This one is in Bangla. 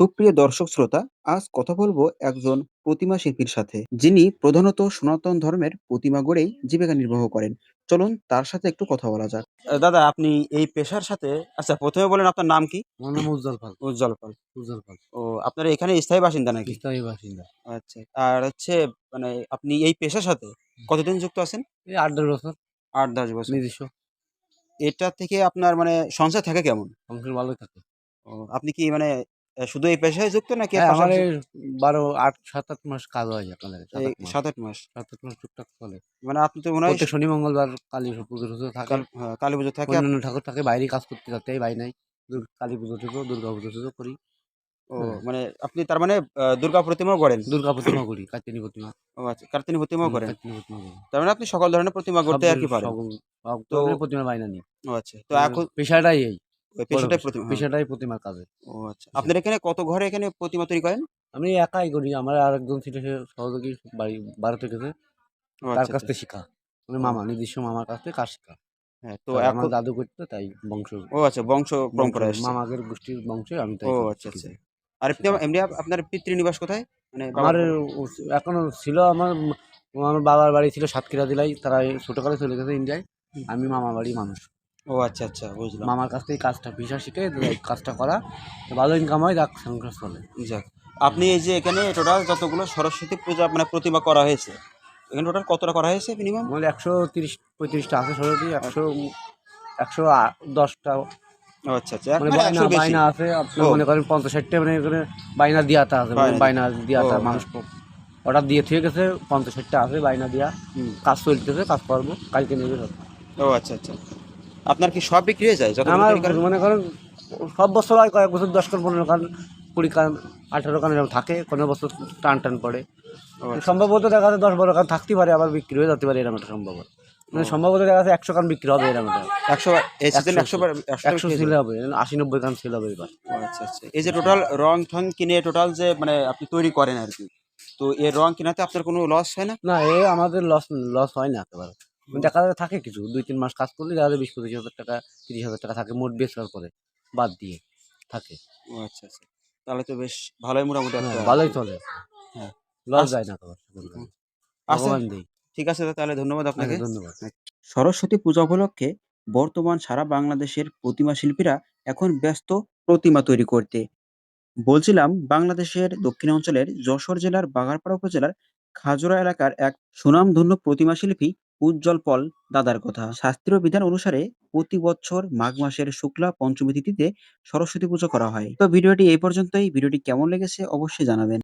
সুপ্রিয় দর্শক শ্রোতা, আজ কথা বলব একজন প্রতিমা শিল্পীর সাথে, যিনি প্রধানত সনাতন ধর্মের প্রতিমা গড়েই জীবিকা নির্বাহ করেন। চলুন তার সাথে একটু কথা বলা যাক। দাদা আপনি এই পেশার সাথে আচ্ছা প্রথমে বলেন আপনার নাম কি? আমার নাম উজ্জ্বল পাল উজ্জ্বল পাল। উজ্জ্বল পাল ও আপনারা এখানে স্থায়ী বাসিন্দা নাকি? স্থায়ী বাসিন্দা আচ্ছা। আর হচ্ছে মানে আপনি এই পেশার সাথে কতদিন যুক্ত আছেন? এই আট দশ বছর আট দশ বছর। নিজস্ব এটা থেকে আপনার মানে সংসার থাকে কেমন? সংসার ভালোই থাকে ও আপনি কি মানে শুধু এই পেশায় যুক্ত নাকি হ্যাঁ, আমার বারো আট সাত আট মাস কাজ হয় আপনাদের সাত আট মাস ৭-৮ মাস। সাত আট মাস টুকটাক চলে মানে আপনি তো মনে হয় শনি মঙ্গলবার কালী পুজো টুজো থাকে হ্যাঁ, কালী পুজো থাকে অন্যান্য ঠাকুর থাকে বাইরে কাজ করতে থাকতে বাই নাই কালী পুজো টুজো দুর্গা পুজো টুজো করি ও হ্যাঁ। মানে আপনি তার মানে দুর্গা প্রতিমাও গড়েন? দুর্গা প্রতিমা করি কার্তিনী প্রতিমা ও আচ্ছা, কার্তিনী প্রতিমাও হুম, গড়েন? কার্তিনী প্রতিমা করি তার মানে আপনি সকল ধরনের প্রতিমা গড়তে আরকি ধরনের- পারেন? তো প্রতিমা বাইনা নিই ও আচ্ছা। তো এখন পেশাটাই এই পেশাটাই প্রতিমা হ্যাঁ। পেশাটাই প্রতিমার কাজে। ও আচ্ছা। আপনার এখানে কত ঘরে এখানে প্রতিমা তৈরি করেন? আমি একাই করি। আমার আরেকজন ছিল সে সহযোগী বাড়ি ভারতে গেছে। ও তার আচ্ছা, কাছ আচ্ছা। থেকে শিখা। মানে মামা নিজস্ব মামার কাছ থেকে কাজ শিখা। হ্যাঁ, তো এখন দাদু করতো তাই বংশ ও আচ্ছা বংশ পরম্পরা। মামাদের গোষ্ঠীর বংশে আমি তাই ও আচ্ছা, আচ্ছা। আর এমনি এমনি আপ- আপনার পিতৃনিবাস কোথায়? মানে আমার এখনও ছিল আমার আমার বাবার বাড়ি ছিল সাতক্ষীরা জেলায়। তারা ছোটকালে চলে গেছে ইন্ডিয়ায়। আমি মামা বাড়ি মানুষ। ও আচ্ছা, আচ্ছা বুঝলাম। মামার কাছ থেকে কাজটা ভিসা শিখে কাজটা করা ভালো ইনকাম হয় যাক সংসার চলে যাক। আপনি এই যে এখানে টোটাল যতগুলো সরস্বতী পূজা মানে প্রতিমা করা হয়েছে, এখানে টোটাল কতটা করা হয়েছে মিনিমাম? আমার একশো তিরিশ পঁয়ত্রিশটা আছে সরস্বতী একশো একশো দশটা আচ্ছা, আচ্ছা। মানে মানে বাইনা বাইনা আছে আপনি মনে করেন পঞ্চাশ ষাটটা মানে এখানে বাইনা আছে মানে বাইনা- মানুষ অর্ডার দিয়ে থেকে গেছে পঞ্চাশ ষাটটা আছে বাইনা দিয়া। কাজ চলতেছে কাজ করব কালকে নেবে ও আচ্ছা, আচ্ছা। আপনার কি সব বিক্রি হয়ে যায়? আমার মনে করেন সব বছর হয় কয়েক বছর দশ কান পনেরো কান কুড়ি কান আঠারো কান এরকম থাকে কোনো বছর টান টান পড়ে আচ্ছা। সম্ভবত দেখা যাচ্ছে দশ বারো কান থাকতে পারে আবার বিক্রি হয়ে যেতে পারে এরকম একটা সম্ভব মানে সম্ভবত দেখা যাচ্ছে একশো কান বিক্রি হবে এরকম একটা ১০০ এই সিজন 100 বার 100 একশো ছিল হবে আশি নব্বই কান ছিল হবে এবার আচ্ছা, আচ্ছা। এই যে টোটাল রং ঠং কিনে টোটাল যে মানে আপনি তৈরি করেন আর কি তো এর রং কিনাতে আপনার কোনো লস হয় না? না এ আমাদের লস লস হয় না একেবারে দেখা যাচ্ছে থাকে কিছু দুই তিন মাস কাজ করলে দেখা যায় বিশ পঁচিশ হাজার টাকা তিরিশ হাজার টাকা থাকে মোট বেচার পরে বাদ দিয়ে থাকে ও আচ্ছা, আচ্ছা। তাহলে তো বেশ ভালোই মোটামুটি হ্যাঁ, ভালোই চলে হ্যাঁ। লস যায় না তোমার আচ্ছা ভগবান দেই ঠিক আছে তাহলে ধন্যবাদ আপনাকে। আপনাকে ধন্যবাদ সরস্বতী পূজা উপলক্ষে বর্তমান সারা বাংলাদেশের প্রতিমা শিল্পীরা এখন ব্যস্ত প্রতিমা তৈরি করতে। বলছিলাম বাংলাদেশের দক্ষিণাঞ্চলের যশোর জেলার বাগারপাড়া উপজেলার খাজুরা এলাকার এক সুনামধন্য প্রতিমা শিল্পী উজ্জ্বল পল, দাদার কথা। শাস্ত্রীয় বিধান অনুসারে প্রতি বছর মাঘ মাসের শুক্লা পঞ্চমী তিথিতে সরস্বতী পুজো করা হয়। তো ভিডিওটি এই পর্যন্তই। ভিডিওটি কেমন লেগেছে অবশ্যই জানাবেন।